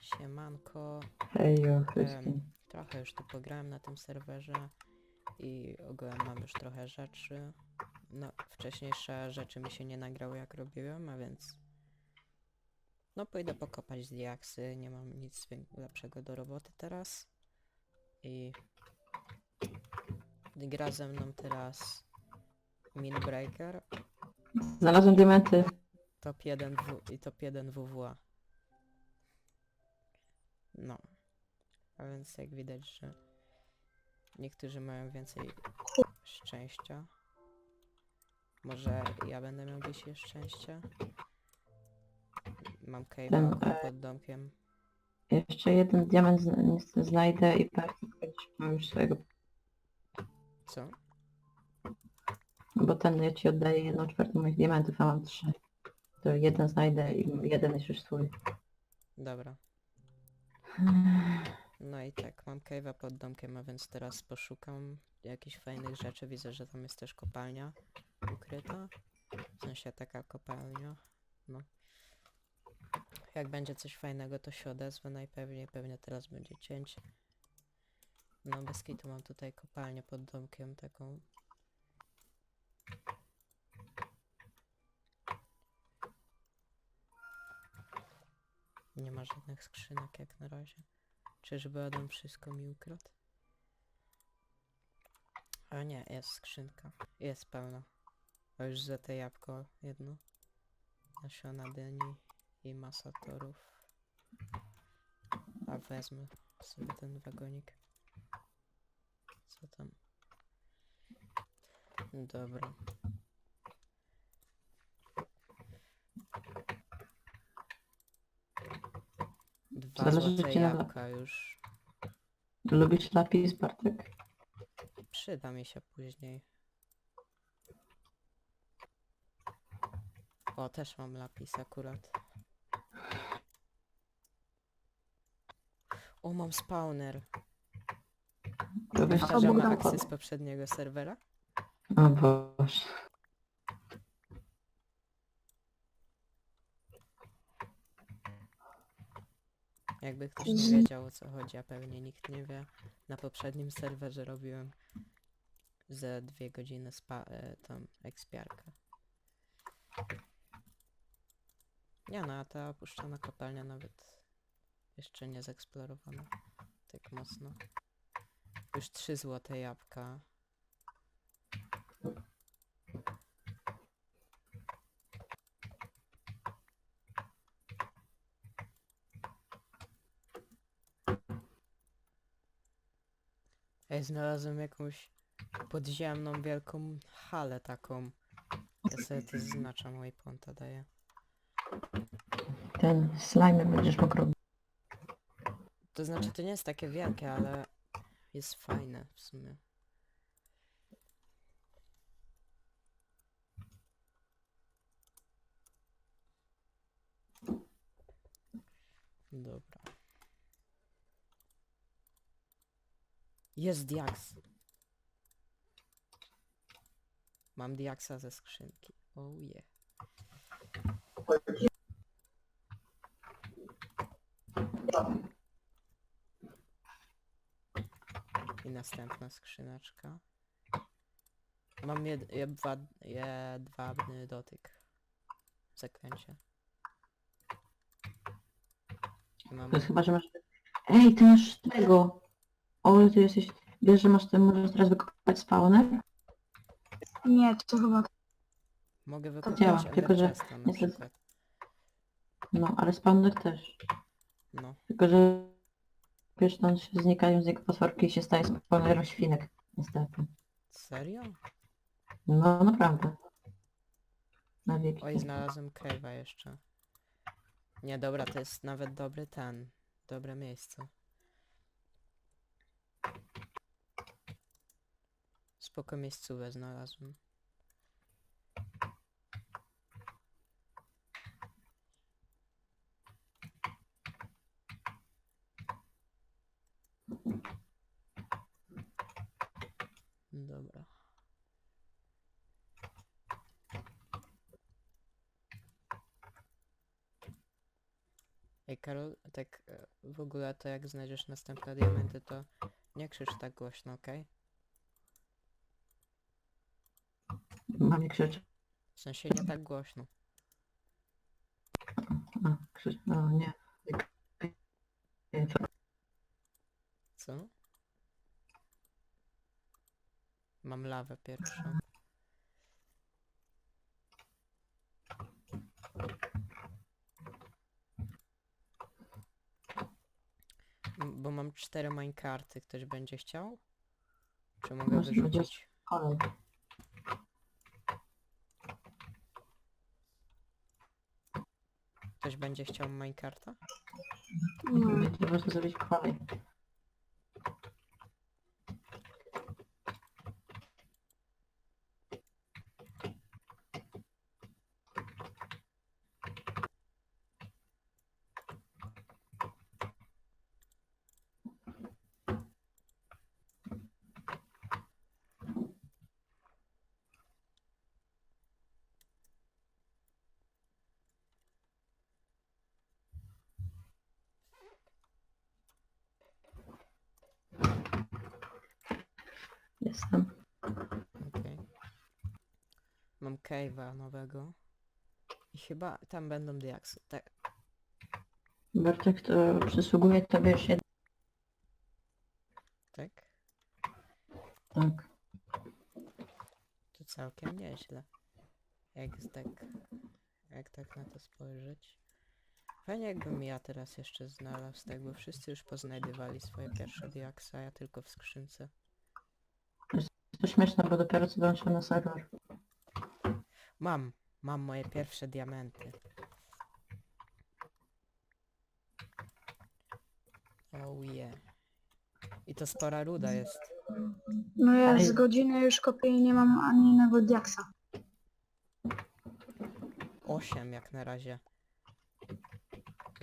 Siemanko. Hejo, trochę już tu pograłem na tym serwerze i ogółem mam już trochę rzeczy. No, wcześniejsze rzeczy mi się nie nagrały jak robiłem, a więc... No pójdę pokopać z diaksy, nie mam nic lepszego do roboty teraz. I... Gra ze mną teraz Minbreaker, Znalazłem diamenty. top 1 w... i top 1 WWA. No. A więc jak widać, że niektórzy mają więcej szczęścia. Może ja będę miał dzisiaj szczęście. Mam Ten, cave'a e, pod domkiem. Jeszcze jeden diament zna- niestety znajdę i pewnie mam już swojego. Co? Bo ten ja ci oddaję jedną czwartą moich diamentów, a mam trzy. To jeden znajdę i jeden jest już swój. Dobra. No i tak, mam cave'a pod domkiem, a więc teraz poszukam jakichś fajnych rzeczy. Widzę, że tam jest też kopalnia ukryta. W sensie taka kopalnia. No. Jak będzie coś fajnego, to się odezwę najpewniej. Pewnie teraz będzie cięcie. No bez kitu mam tutaj kopalnię pod domkiem taką. Nie ma żadnych skrzynek jak na razie. Czyżby Adam wszystko mi ukradł? A nie, jest skrzynka. Jest pełna. A już za te jabłko jedno. Nasiona dyni i masa torów. A wezmę sobie ten wagonik. Co tam? Dobra. Zależy, złote czy na- jabłka już. Lubisz lapis, Bartek? Przyda mi się później. O, też mam lapis akurat. O, mam spawner. To co, Powtarzamy Bogdan? akcję z poprzedniego serwera. O Boże. Jakby ktoś nie wiedział o co chodzi, a pewnie nikt nie wie. Na poprzednim serwerze robiłem ze dwie godziny spa, e, tam ekspiarkę. Nie no, a ta opuszczona kopalnia nawet jeszcze nie zeksplorowana tak mocno. Już trzy złote jabłka. Ej, znalazłem jakąś podziemną wielką halę taką. Ja sobie to zaznaczam, waypointa daję. Ten slime będziesz mógł robić. To znaczy to nie jest takie wielkie, ale jest fajne w sumie. Dobra. Jest diaks. Mam diaksa ze skrzynki. Oh yeah. I następna skrzyneczka. Mam jed, jedwa, jedwabny dotyk. W zaklęcie. I. To jest chyba, że masz... Ej, ty masz tego! O, ty jesteś... Wiesz, że masz ten... Możesz teraz wykopać spawner? Nie, to chyba Mogę działa, tylko że na niestety- przykład. No, ale spawner też. No. Tylko, że... Wiesz, tam się znikają z niego potworki i się staje spawnerem świnek. Niestety. Serio? No, naprawdę. Na wieki. Oj, znalazłem cave'a jeszcze. Nie, dobra, to jest nawet dobry ten. Dobre miejsce. Spoko miejscówę znalazłem. Dobra. Ej, Karol, tak e, w ogóle to jak znajdziesz następne diamenty, to nie krzycz tak głośno, okej? Mam nie krzyczeć. W sensie nie tak głośno. A, krzycz. No nie. Nie, co? Co? Mam lawę pierwszą. M- Bo mam cztery minecarty. Ktoś będzie chciał? Czy mogę Możesz wyrzucić? Ktoś będzie chciał minecarta? Nie. Będzie można zrobić kolej. Okej. Mam cave'a nowego. I chyba tam będą diaksy. Tak. Bartek, to przysługuje tobie się... Tak? Tak. To całkiem nieźle. Jak z tak... Jak tak na to spojrzeć. Fajnie jakbym ja teraz jeszcze znalazł tak, bo wszyscy już poznajdywali swoje pierwsze diaksy, a ja tylko w skrzynce. To śmieszne, bo dopiero co dołączyłem na serwer. Mam! Mam moje pierwsze diamenty. Oh yeah. I to spora ruda jest. No ja Ale- z godziny już kopię i nie mam ani jednego diaksa. 8 jak na razie.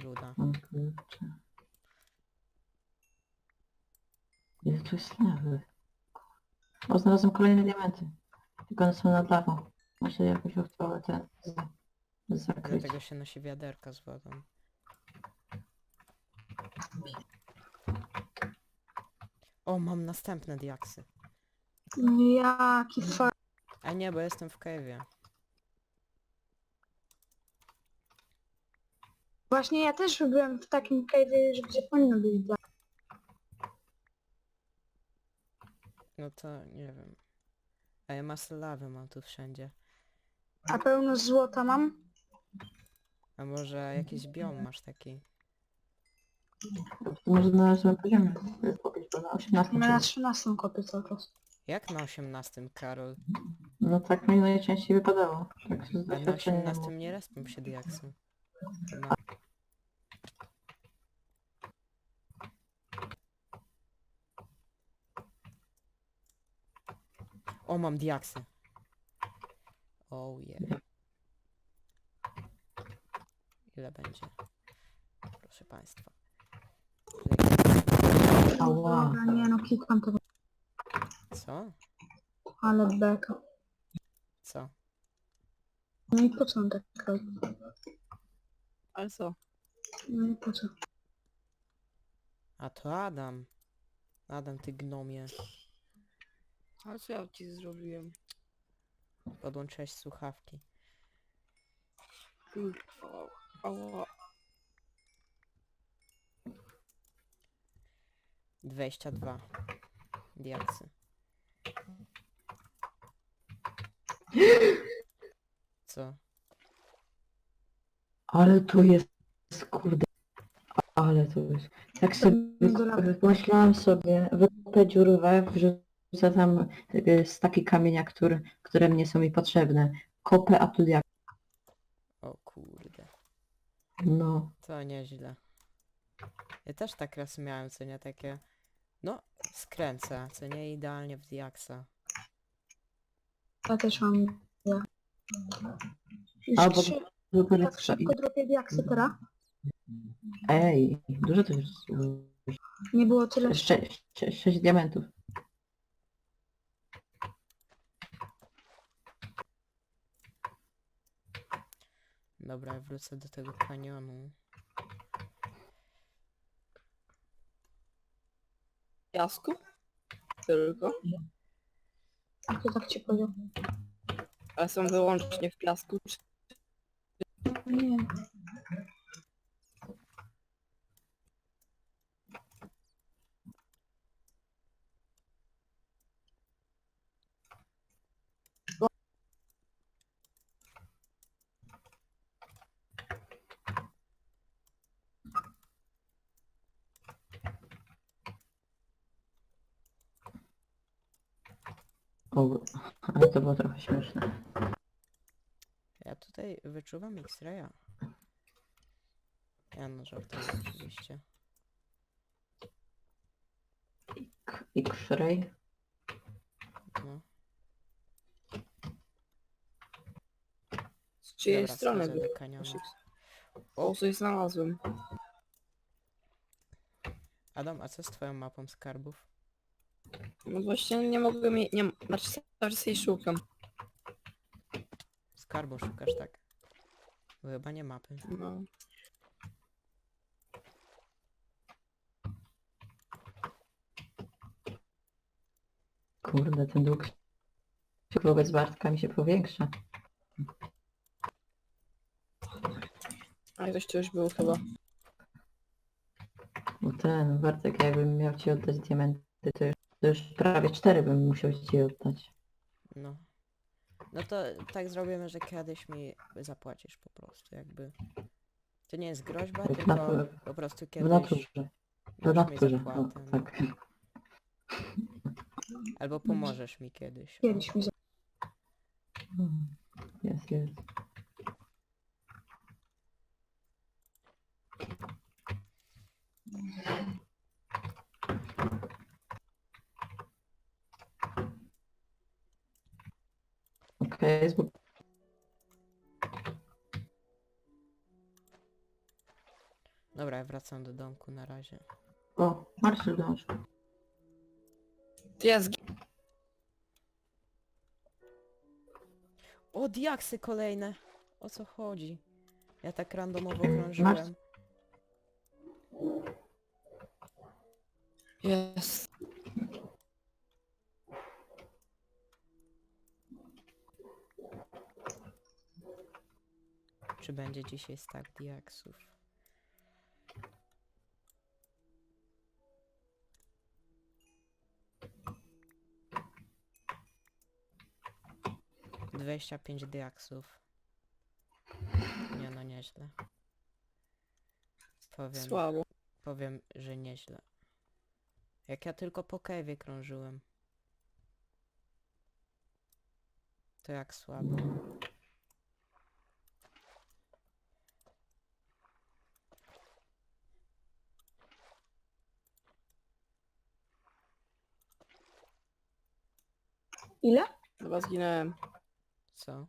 Ruda. O kurczę. Ile tu jest lewy? O, znalazłem kolejne diamenty. Tylko one są nad lawą. Muszę jakoś chciało ten z- zakryć. Dlatego się nosi wiaderka z wodą. O, mam następne diaksy. Jaki fa... A nie, bo jestem w cave'ie. Właśnie ja też byłem w takim cave'ie, że gdzie powinno być. No to nie wiem. A ja masę lawy mam tu wszędzie. A pełno złota mam? A może jakiś biom masz taki? Może znalazłem poziomie. Powiedz, bo na 18 No ja na czyli- 13 kopię cały czas. Jak na 18, Karol? No tak mi najczęściej wypadało. Tak z A na doświadczenia 18 mówię. nie respią się diaksy. No. O, mam diaksy. Oh yeah. Ile będzie? Proszę państwa. Ała. Dobra, nie no, klikam tego. Co? Ale beka. Co? No i po co on tak robi? Ale co? No i po co? A to Adam. Adam, ty gnomie. Ale co ja ci zrobiłem? Podłączyłeś słuchawki. Kurwa. Ała. 22 diaksy. Co? Ale tu jest kurde. Ale tu jest. Jak sobie pomyślałam sobie, wykopę dziurę, wrzucę tam y, staki kamienia, które, które mnie są mi potrzebne. Kopę, a tu jak. O kurde. No. To nieźle. Ja też tak raz miałem, co nie takie... No, skręcę, co nie idealnie w diaksa. Ja też mam. Ja. Już Albo trzy, zupełnie tak szybko dropię diaksy teraz. Ej, dużo to już. Nie było tyle. Sześć, sześć, sześć diamentów. Dobra, wrócę do tego kanionu. Jasku? Tylko. A to tak cię powiem. Ale są wyłącznie w piasku. czy- Nie. Ale to było trochę śmieszne. Ja tutaj wyczuwam X-raya. Ja no żartuję oczywiście. K- X-ray. No. Z czyjej Dobra, strony schodzę był? do kanionu. O, coś znalazłem. Adam, a co z twoją mapą skarbów? No właśnie nie mogę mi... Nie, znaczy cały czas jej szukam. Skarbu szukasz, tak? Bo chyba nie mapy. No. Kurde, ten dług wobec Bartka mi się powiększa. Ale ktoś tu już był chyba. Bo ten Bartek jakbym miał ci oddać diamenty, to już, to już prawie cztery bym musiał ci oddać. No. No to tak zrobimy, że kiedyś mi zapłacisz po prostu, jakby. To nie jest groźba, W tylko naturze. po prostu W kiedyś naturze. W dasz mi naturze. O, zapłatę. no. tak. Albo pomożesz mi kiedyś. o. Kiedyś mi za... Mm, Jest, jest. Bu- Dobra, ja wracam do domku na razie. O, Marshall dąż. Ty jest O, diaksy kolejne! O co chodzi? Ja tak randomowo Ym, krążyłem. Jest. Czy będzie dzisiaj stack diaksów? Dwadzieścia pięć diaksów. Nie no, nieźle. Powiem, Słabo. powiem, że nieźle. Jak ja tylko po cave'ie krążyłem. To jak słabo. Zginąłem. Co?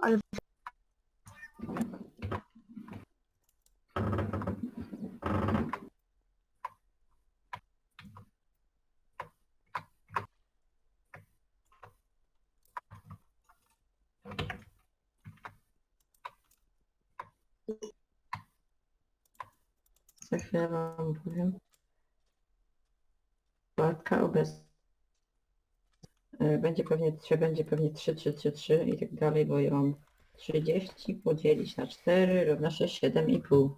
Ale Za chwilę wam powiem. Obecnie. Y, Będzie pewnie 3, będzie pewnie 3, 3, 3, 3 i tak dalej, bo ja mam 30 podzielić na 4 równa się 7,5.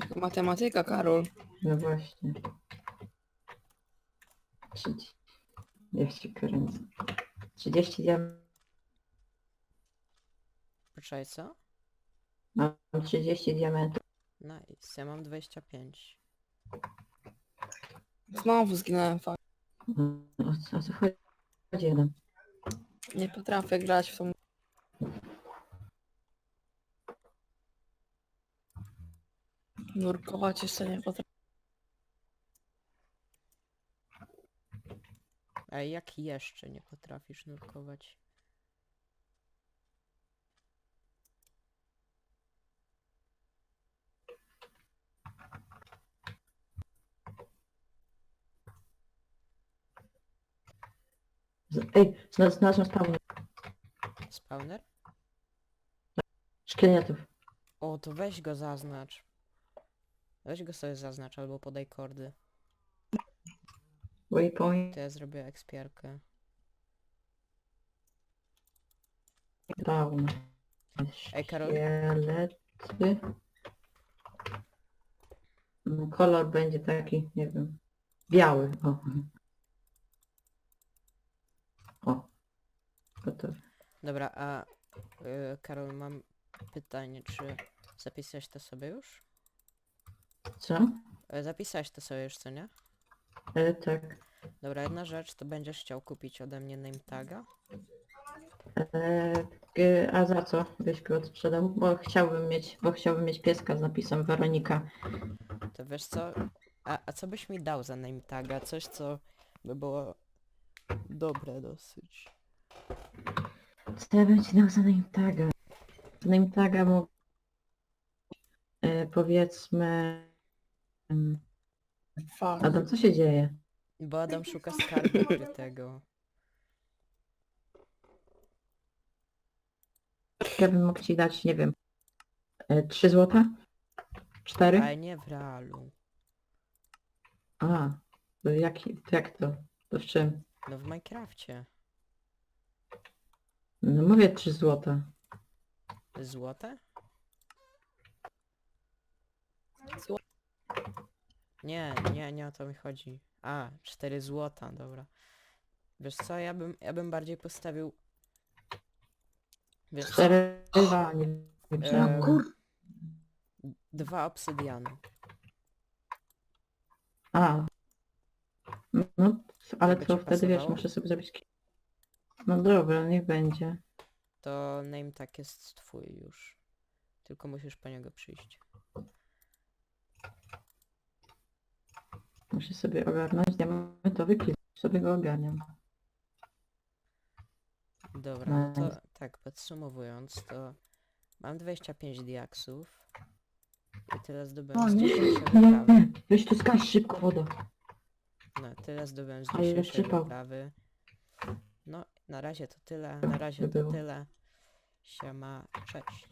Taka matematyka, Karol. No właśnie. 30. Ja się kręcę. 30 diamentów. Poczekaj, co? Mam 30 diamentów. Nice, ja mam 25. Znowu zginąłem, fakt. O, co- o co chodzi? Chodzi jeden. Nie potrafię grać w tą... Nurkować jeszcze nie potrafię. A jak jeszcze nie potrafisz nurkować? Ej, zna- znalazłem spawn Spawner? szkieletów. O, to weź go zaznacz. Weź go sobie zaznacz albo podaj kordy. Waypoint To ja zrobię ekspierkę. down. Ej, Karol. Szkielety. No, kolor będzie taki, nie wiem, biały. O. O. Gotowe. Dobra, a y, Karol, mam pytanie, czy zapisałeś to sobie już? Co? E, Zapisałeś to sobie już, co nie? E, tak. Dobra, jedna rzecz, to będziesz chciał kupić ode mnie name taga. E, g- a za co byś go sprzedał? Bo chciałbym mieć, bo chciałbym mieć pieska z napisem Weronika. To wiesz co? A, a co byś mi dał za name taga? Coś, co by było dobre dosyć. Co ja bym ci dał za name taga? Za name taga mu e, powiedzmy... mm, Fuck. Adam, co się dzieje? Bo Adam szuka skarbu ukrytego. Ja bym mógł ci dać, nie wiem, e, 3 złota? 4? Ale nie w realu. A, to jak, to jak to? To w czym? No w Minecrafcie. No mówię 3 złota. Złote? Zło- Nie, nie, nie o to mi chodzi. A, 4 złota, dobra. Wiesz co, ja bym, ja bym bardziej postawił... Wiesz co? 4 2, nie wiem, Eee, kur- Dwa obsydiany. A. No, ale to ci wtedy wiesz, pasowało? muszę sobie zrobić... ki- No dobra, niech będzie. To name tak jest twój już. Tylko musisz po niego przyjść. Muszę sobie ogarnąć diamentowy kil. Sobie go ogarniam. Dobra, no to Nice. tak, podsumowując, to mam 25 diaksów i tyle zdobyłem O z nie. dzisiejszej Nie, wyprawy. nie, weź tu skaż szybko woda. No, tyle zdobyłem z Ale dzisiejszej przypał. wyprawy. No, na razie to tyle, na razie to było. tyle. Siema, cześć.